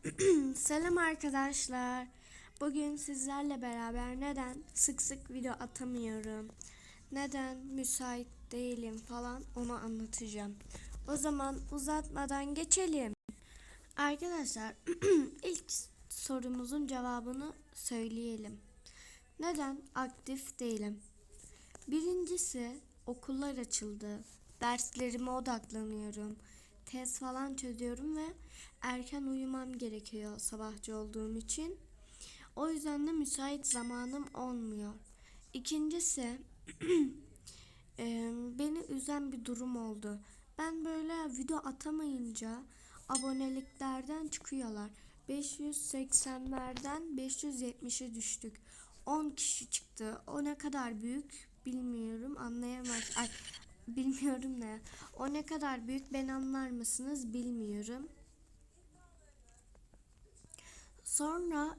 Selam arkadaşlar. Bugün sizlerle beraber neden sık sık video atamıyorum, neden müsait değilim falan onu anlatacağım. O zaman uzatmadan geçelim. Arkadaşlar ilk sorumuzun cevabını söyleyelim. Neden aktif değilim? Birincisi okullar açıldı. Derslerime odaklanıyorum. Test falan çözüyorum ve erken uyumam gerekiyor sabahçı olduğum için. O yüzden de müsait zamanım olmuyor. İkincisi eee, beni üzen bir durum oldu. Ben böyle video atamayınca aboneliklerden çıkıyorlar. 580'lerden 570'e düştük. 10 kişi çıktı. O ne kadar büyük bilmiyorum. Anlayamaz. Ay, bilmiyorum ne. O ne kadar büyük ben anlar mısınız bilmiyorum. Sonra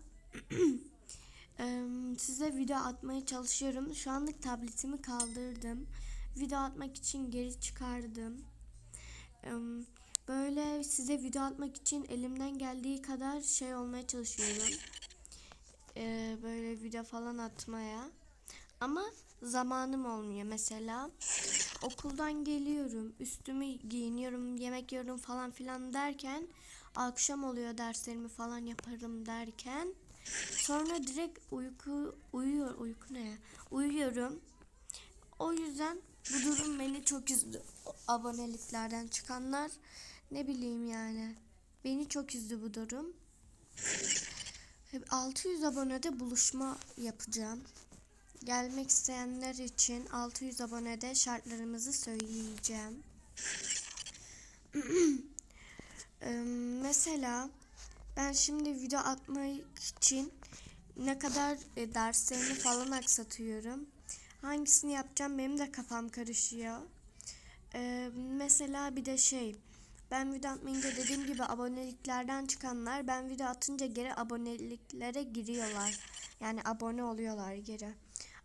size video atmaya çalışıyorum. Şu anlık tabletimi kaldırdım. Video atmak için geri çıkardım. Böyle size video atmak için elimden geldiği kadar şey olmaya çalışıyorum. Ee, böyle video falan atmaya. Ama zamanım olmuyor. Mesela okuldan geliyorum, üstümü giyiniyorum, yemek yiyorum falan filan derken akşam oluyor derslerimi falan yaparım derken sonra direkt uyku uyuyor uyku ne ya? Uyuyorum. O yüzden bu durum beni çok üzdü. Aboneliklerden çıkanlar ne bileyim yani. Beni çok üzdü bu durum. 600 abonede buluşma yapacağım. Gelmek isteyenler için 600 abonede şartlarımızı söyleyeceğim. Mesela ben şimdi video atmak için ne kadar e, derslerimi falan aksatıyorum. Hangisini yapacağım benim de kafam karışıyor. Mesela bir de şey ben video atmayınca dediğim gibi aboneliklerden çıkanlar ben video atınca geri aboneliklere giriyorlar. Yani abone oluyorlar geri.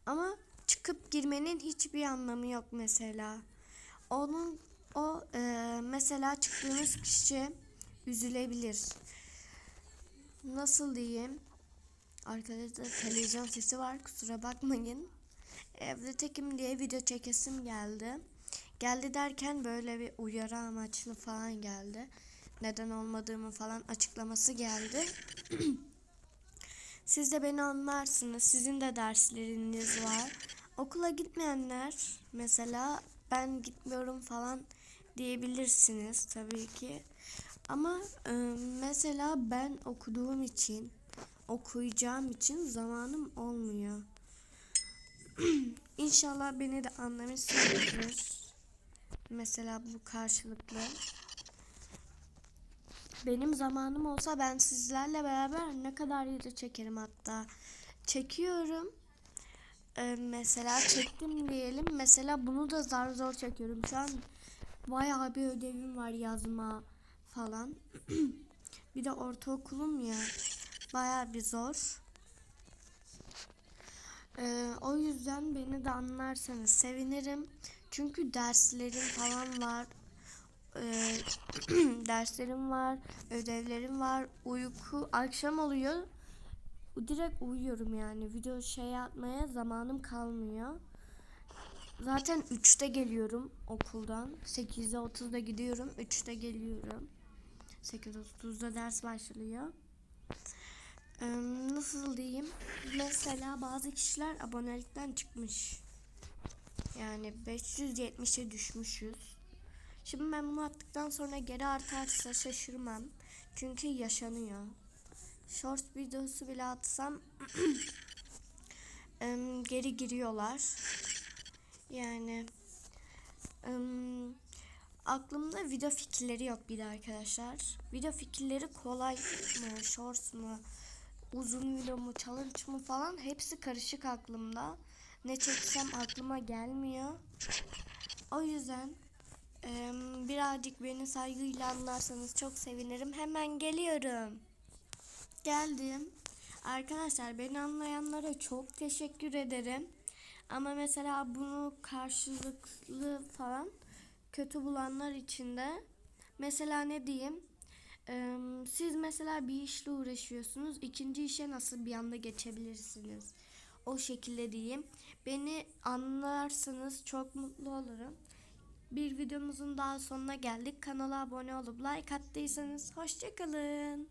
Ama çıkıp girmenin hiçbir anlamı yok mesela. Onun o e, mesela çıktığınız kişi üzülebilir. Nasıl diyeyim? Arkadaşlar televizyon sesi var kusura bakmayın. Evde tekim diye video çekesim geldi. Geldi derken böyle bir uyarı amaçlı falan geldi. Neden olmadığımı falan açıklaması geldi. Siz de beni anlarsınız. Sizin de dersleriniz var. Okula gitmeyenler mesela ben gitmiyorum falan diyebilirsiniz tabii ki. Ama e, mesela ben okuduğum için, okuyacağım için zamanım olmuyor. İnşallah beni de anlamışsınızdır. Mesela bu karşılıklı. Benim zamanım olsa ben sizlerle beraber ne kadar video çekerim hatta. Çekiyorum. Ee, mesela çektim diyelim. Mesela bunu da zar zor çekiyorum. Şu an bayağı bir ödevim var yazma falan. bir de ortaokulum ya. Bayağı bir zor. Ee, o yüzden beni de anlarsanız sevinirim. Çünkü derslerim falan var. Ee, derslerim var, ödevlerim var, uyku akşam oluyor. Direkt uyuyorum yani. Video şey atmaya zamanım kalmıyor. Zaten 3'te geliyorum okuldan. 8'de 30'da gidiyorum. 3'te geliyorum. 8.30'da ders başlıyor. Ee, nasıl diyeyim? Mesela bazı kişiler abonelikten çıkmış. Yani 570'e düşmüşüz. Şimdi ben bunu attıktan sonra geri artarsa şaşırmam. Çünkü yaşanıyor. Short videosu bile atsam geri giriyorlar. Yani aklımda video fikirleri yok bir de arkadaşlar. Video fikirleri kolay mı, short mu, uzun video mu, challenge mu falan hepsi karışık aklımda. Ne çeksem aklıma gelmiyor. O yüzden birazcık beni saygıyla anlarsanız çok sevinirim. Hemen geliyorum. Geldim. Arkadaşlar beni anlayanlara çok teşekkür ederim. Ama mesela bunu karşılıklı falan kötü bulanlar için de mesela ne diyeyim? Siz mesela bir işle uğraşıyorsunuz. ikinci işe nasıl bir anda geçebilirsiniz? O şekilde diyeyim. Beni anlarsanız çok mutlu olurum. Bir videomuzun daha sonuna geldik. Kanala abone olup like attıysanız hoşçakalın.